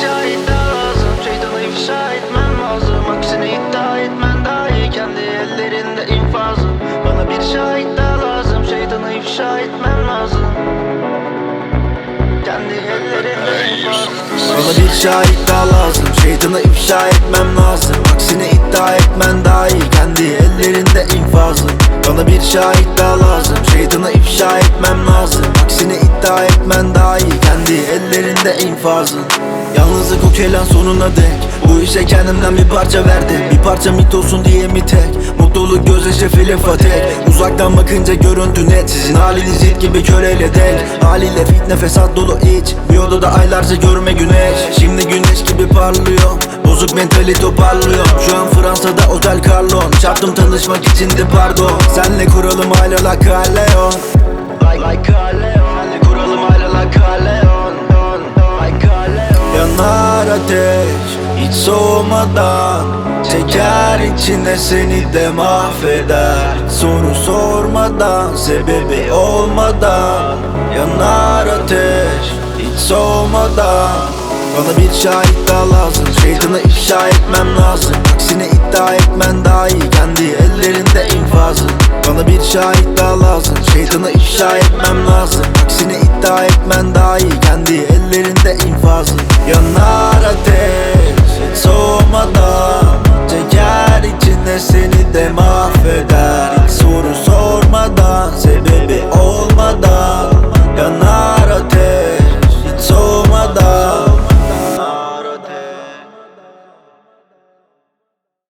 şahit lazım. Şeytanı ifşa etmen lazım. Aksine iddia etmen daha iyi. Kendi ellerinde infazın Bana bir şahit daha lazım. Şeytanı ifşa etmen lazım. Kendi ellerinde infazın Bana bir şahit daha lazım. Şeytanı ifşa etmem lazım. Aksine iddia etmen daha iyi. Kendi ellerinde infazın Bana bir şahit daha lazım. Şeytanı ifşa etmem lazım. Aksine iddia etmen daha ellerinde infazın Yalnızlık o kelan sonuna dek. Bu işe kendimden bir parça verdim. Bir parça mit olsun diye mi tek? Mutluluk gözyaşı film fatek Uzaktan bakınca görüntü net. Sizin haliniz it gibi köreyle denk. Haliyle fitne fesat dolu iç. Bir odada aylarca görme güneş. Şimdi güneş gibi parlıyor. Bozuk mentali toparlıyor. Şu an Fransa'da otel Carlon Çarptım tanışmak içindi pardon. Senle kuralım hala la Carleon ateş hiç soğumadan Çeker içine seni de mahveder. Soru sormadan sebebi olmadan Yanar ateş hiç soğumadan. Bana bir şahit daha lazım Şeytanı ifşa etmem lazım. Aksine iddia etmen daha iyi Kendi ellerinde infazın Bana bir şahit daha lazım Şeytanı ifşa etmem lazım. Aksine iddia etmen daha iyi Kendi ellerinde ve infazı. Yanar ateş soğumadan Çeker içine seni de